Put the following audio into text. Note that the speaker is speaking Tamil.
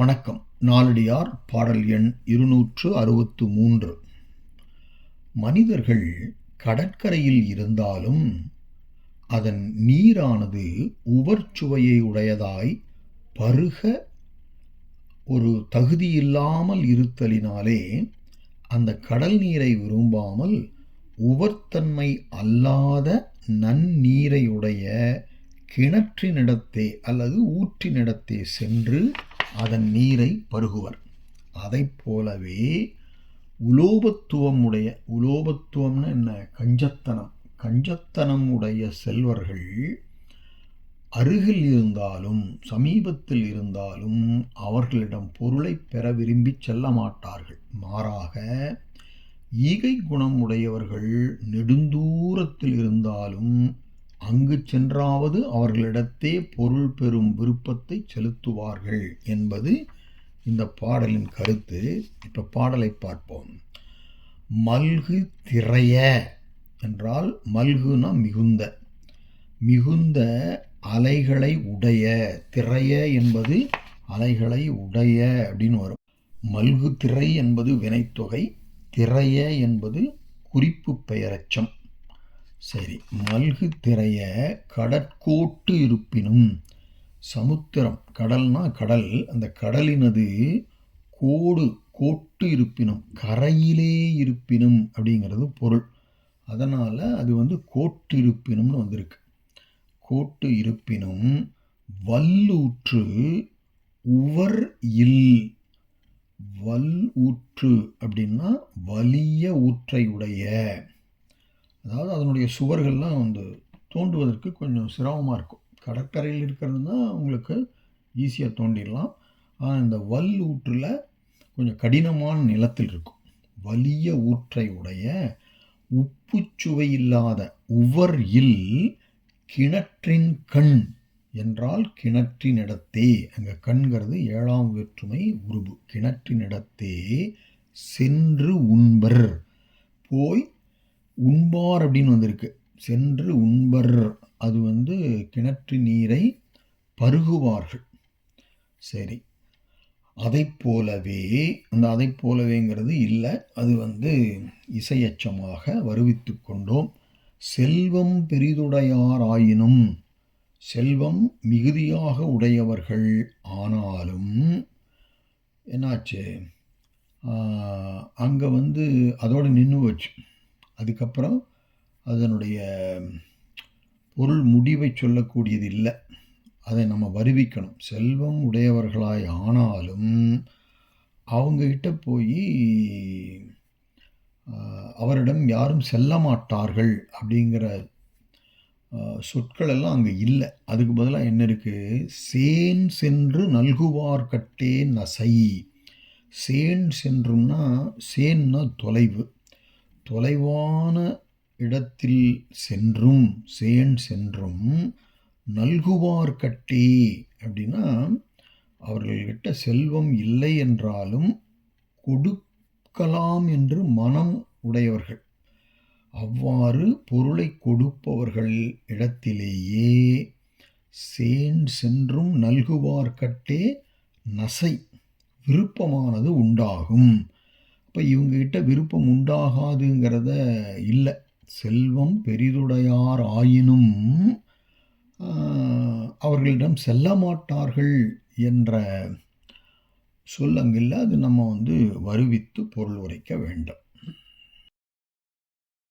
வணக்கம். நாளடியார் பாடல் எண் இருநூற்று அறுபத்து மூன்று. மனிதர்கள் கடற்கரையில் இருந்தாலும் அதன் நீரானது உவர்ச்சுவையை உடையதாய் பருக ஒரு தகுதியில்லாமல் இருத்தலினாலே அந்த கடல் நீரை விரும்பாமல் உவர்த்தன்மை அல்லாத நன்னீரையுடைய கிணற்றினிடத்தே அல்லது ஊற்றினிடத்தே சென்று அதன் நீரை பருகுவர். அதைப் போலவே உலோபத்துவம் உடைய உலோபத்துவம்னு என்ன? கஞ்சத்தனம். கஞ்சத்தனம் உடைய செல்வர்கள் அருகில் இருந்தாலும் சமீபத்தில் இருந்தாலும் அவர்களிடம் பொருளை பெற விரும்பி செல்ல மாட்டார்கள். மாறாக ஈகை குணம் உடையவர்கள் நெடுந்தூரத்தில் இருந்தாலும் அங்கு சென்றாவது அவர்களிடத்தே பொருள் பெறும் விருப்பத்தை செலுத்துவார்கள் என்பது இந்த பாடலின் கருத்து. இப்போ பாடலை பார்ப்போம். மல்கு திரைய என்றால் மல்குனா மிகுந்த. மிகுந்த அலைகளை உடைய. திரைய என்பது அலைகளை உடைய அப்படின்னு வரும். மல்கு திரை என்பது வினைத்தொகை. திரைய என்பது குறிப்பு பெயரச்சம். சரி மல்கு திரைய கடற்கோட்டு இருப்பினும் சமுத்திரம் கடல்னா கடல் அந்த கடலினது கோடு கோட்டு இருப்பினும் கரையிலே இருப்பினும் அப்படிங்கிறது பொருள். அதனால் அது வந்து கோட்டு இருப்பினும்னு வந்திருக்கு. கோட்டு இருப்பினும் வல்லூற்று உவர் இல். வல் ஊற்று அப்படின்னா வலிய ஊற்றையுடைய அதாவது அதனுடைய சுவர்கள்லாம் வந்து தோண்டுவதற்கு கொஞ்சம் சிரமமாக இருக்கும். கடற்கரையில் இருக்கிறது தான் உங்களுக்கு ஈஸியாக தோண்டிடலாம். ஆனால் இந்த வல் ஊற்றில் கொஞ்சம் கடினமான நிலத்தில் இருக்கும். வலிய ஊற்றை உடைய சுவை இல்லாத உவர் இல் கிணற்றின் கண் என்றால் கிணற்றின் இடத்தே. அங்கே கண்கிறது ஏழாம் வேற்றுமை உருபு. கிணற்றின் இடத்தே சென்று உண்பர். போய் உண்பார் அப்படின்னு வந்திருக்கு. சென்று உண்பர். அது வந்து கிணற்று நீரை பருகுவார்கள். சரி. அதை போலவே அந்த அதை போலவேங்கிறது இல்லை. அது வந்து இசையச்சமாக வருவித்து கொண்டோம். செல்வம் பெரிதுடையார் ஆயினும் செல்வம் மிகுதியாக உடையவர்கள் ஆனாலும் என்னாச்சு? அங்கே வந்து அதோடு நின்று வச்சு அதுக்கப்புறம் அதனுடைய பொருள் முடிவை சொல்லக்கூடியது இல்லை. அதை நம்ம வருவிக்கணும். செல்வம் உடையவர்களாய் ஆனாலும் அவங்கக்கிட்ட போய் அவரிடம் யாரும் செல்ல மாட்டார்கள் அப்படிங்கிற சொற்களெல்லாம் அங்கே இல்லை. அதுக்கு பதிலாக என்ன இருக்குது சேன் சென்று நல்குவார் கட்டே நசை. சேன் சென்றும்னா சேன்னா தொலைவு. தொலைவான இடத்தில் சென்றும் சேன் சென்றும் நல்குவார் கட்டி அப்படின்னா அவர்கள்கிட்ட செல்வம் இல்லை என்றாலும் கொடுக்கலாம் என்று மனம் உடையவர்கள். அவ்வாறு பொருளை கொடுப்பவர்கள் இடத்திலேயே சேன் சென்றும் நல்குவார்கட்டே நசை விருப்பமானது உண்டாகும். இப்போ இவங்ககிட்ட விருப்பம் உண்டாகாதுங்கிறத இல்லை. செல்வம் பெரிதுடையார் ஆயினும் அவர்களிடம் செல்ல மாட்டார்கள் என்ற சொல்லங்கில்ல அது நம்ம வந்து வருவித்து பொருள் உரைக்க வேண்டும்.